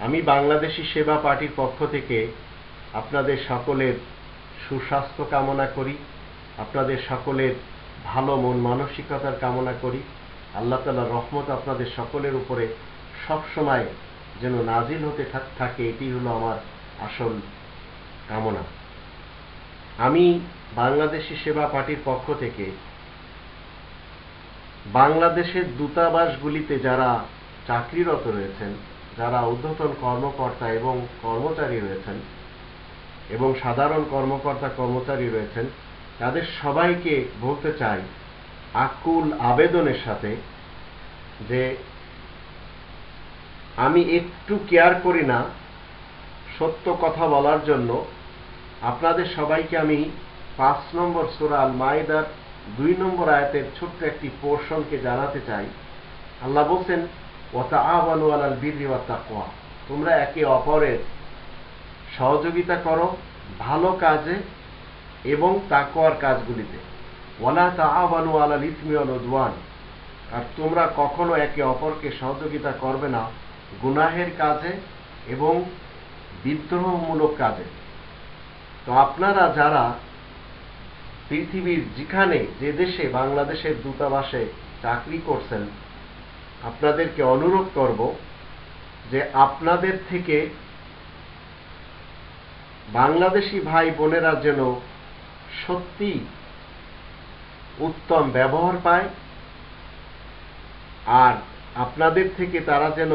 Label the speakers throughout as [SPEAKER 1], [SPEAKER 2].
[SPEAKER 1] আমি বাংলাদেশি সেবা পার্টির পক্ষ থেকে আপনাদের সকলের সুস্বাস্থ্য কামনা করি, আপনাদের সকলের ভালো মন মানসিকতার কামনা করি। আল্লাহ তালার রহমত আপনাদের সকলের উপরে সবসময় যেন নাজিল হতে থাকে, এটি হলো আমার আসল কামনা। আমি বাংলাদেশি সেবা পার্টির পক্ষ থেকে বাংলাদেশের দূতাবাসগুলিতে যারা চাকরিরত রয়েছেন, যারা ঊর্ধ্বতন কর্মকর্তা এবং কর্মচারী রয়েছেন এবং সাধারণ কর্মকর্তা, কর্মচারী রয়েছেন, তাদের সবাইকে বলতে চাই আকুল আবেদনের সাথে যে আমি একটু কেয়ার করি না সত্য কথা বলার জন্য। আপনাদের সবাইকে আমি পাঁচ নম্বর সুরা আল মাইদার দুই নম্বর আয়াতের ছোট্ট একটি পোর্শনকে জানাতে চাই। আল্লাহ বলছেন ওতা আবানু আলাল বিদ্রি ওয়া তাকওয়া তোমরা একে অপরের সহযোগিতা করো ভালো কাজে এবং তাকওয়ার কাজগুলিতে। ওয়ালা তাআবানু আলাল ইসমি ওয়াল উদওয়ান। আর তোমরা কখনো একে অপরকে সহযোগিতা করবে না গুনাহের কাজে এবং বিদ্রোহমূলক কাজে। তো আপনারা যারা পৃথিবীর যেখানে যে দেশে বাংলাদেশের দূতাবাসে চাকরি করছেন, আপনাদেরকে অনুরোধ করব যে আপনাদের থেকে বাংলাদেশি ভাই বোনেরা যেন সত্যি উত্তম ব্যবহার পায়, আর আপনাদের থেকে তারা যেন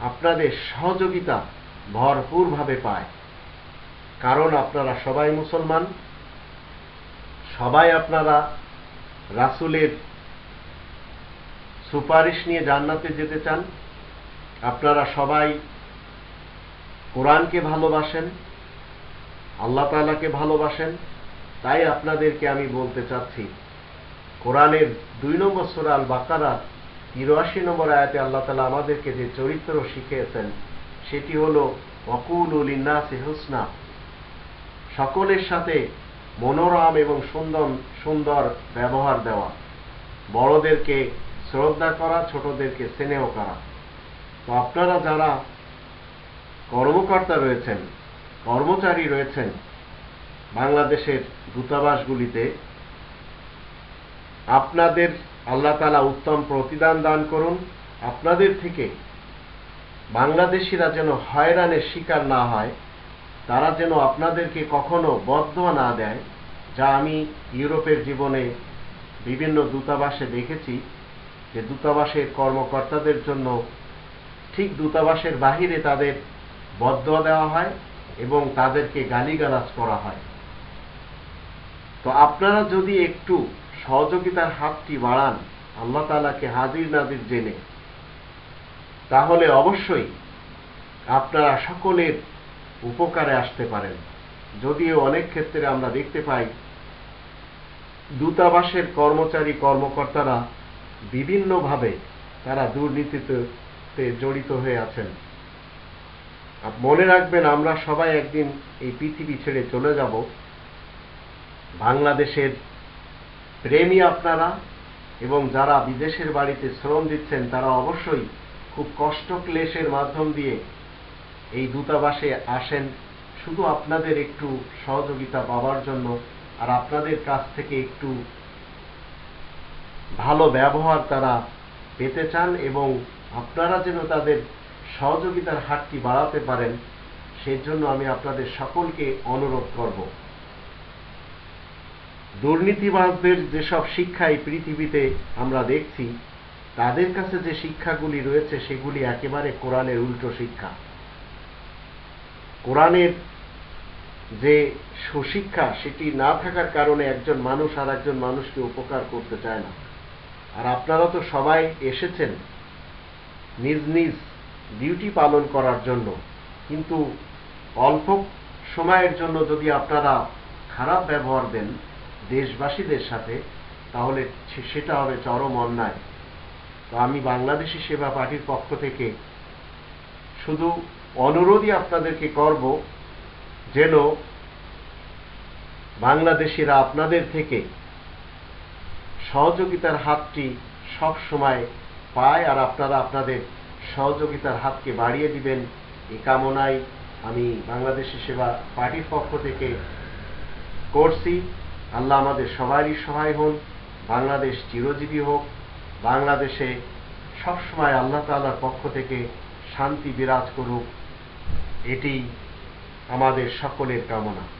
[SPEAKER 1] আপনাদের সহযোগিতা ভরপুরভাবে পায়। কারণ আপনারা সবাই মুসলমান সবাই আপনারা রাসুলের সুপারিশ নিয়ে জান্নাতে যেতে চান, আপনারা সবাই কোরআনকে ভালোবাসেন, আল্লাহ তাআলাকে ভালোবাসেন, তাই আপনাদেরকে আমি বলতে চাচ্ছি, কোরআনের দুই নম্বর সুরা আল বাকারা তিরাশি নম্বর আয়াতে আল্লাহ তালা আমাদেরকে যে চরিত্র শিখিয়েছেন, সেটি হল অকুল উলিন্নাসে হুসনা সকলের সাথে মনোরম এবং সুন্দর সুন্দর ব্যবহার দেওয়া। বড়দেরকে শ্রদ্ধা করা, ছোটদেরকে স্নেহ করা। তো আপনারা যারা কর্মকর্তা রয়েছেন, কর্মচারী রয়েছেন বাংলাদেশের দূতাবাসগুলিতে, আপনাদের আল্লাহ তালা উত্তম প্রতিদান দান করুন। আপনাদের থেকে বাংলাদেশিরা যেন হয়রানের শিকার না হয়। তারা যেন আপনাদেরকে কখনো বদয়া না দেয়, যা আমি ইউরোপের জীবনে বিভিন্ন দূতাবাসে দেখেছি, যে দূতাবাসের কর্মকর্তাদের জন্য ঠিক দূতাবাসের বাহিরে তাদের বদয়া দেওয়া হয় এবং তাদেরকে গালিগালাজ করা হয়। তো আপনারা যদি একটু সহযোগিতার হাতটি বাড়ান, আল্লাহ তালাকে হাজির নাজির জেনে, তাহলে অবশ্যই আপনারা সকলের উপকারে আসতে পারেন। যদিও অনেক ক্ষেত্রে আমরা দেখতে পাই, দূতাবাসের কর্মচারী কর্মকর্তারা বিভিন্নভাবে তারা দুর্নীতিতে জড়িত হয়ে আছেন। মনে রাখবেন আমরা সবাই একদিন এই পৃথিবী ছেড়ে চলে যাব। বাংলাদেশের প্রেমী আপনারা এবং যারা বিদেশের বাড়িতে শ্রম দিচ্ছেন, তারা অবশ্যই খুব কষ্ট ক্লেশের মাধ্যম দিয়ে এই দূতাবাসে আসেন শুধু আপনাদের একটু সহযোগিতা পাওয়ার জন্য আর আপনাদের কাছ থেকে একটু ভালো ব্যবহার তারা পেতে চান এবং আপনারা যেন তাদের সহযোগিতার হাতটি বাড়াতে পারেন, সেজন্য আমি আপনাদের সকলকে অনুরোধ করব। দুর্নীতিবাজদের যেসব শিক্ষা এই পৃথিবীতে আমরা দেখছি, তাদের কাছে যে শিক্ষাগুলি রয়েছে সেগুলি একেবারে কোরআনের উল্টো শিক্ষা। কোরআনের যে সুশিক্ষা, সেটি না থাকার কারণে একজন মানুষ আর একজন মানুষকে উপকার করতে চায় না। আর আপনারা তো সবাই এসেছেন নিজ নিজ ডিউটি পালন করার জন্য। কিন্তু অল্প সময়ের জন্য যদি আপনারা খারাপ ব্যবহার দেন দেশবাসীদের সাথে, তাহলে সেটা হবে চরম অন্যায়। তো আমি বাংলাদেশি সেবা পার্টির পক্ষ থেকে শুধু অনুরোধই আপনাদেরকে করব যেন বাংলাদেশিরা আপনাদের থেকে সহযোগিতার হাতটি সব সময় পায় আর আপনারা আপনাদের সহযোগিতার হাতকে বাড়িয়ে দিবেন। এই কামনায় আমি বাংলাদেশি সেবা পার্টির পক্ষ থেকে করছি। আল্লাহ আমাদের সবারই সহায় হন, বাংলাদেশ চিরজীবী হোক। বাংলাদেশে সবসময় আল্লাহ তাআলার পক্ষ থেকে শান্তি বিরাজ করুক এটি আমাদের সকলের কামনা।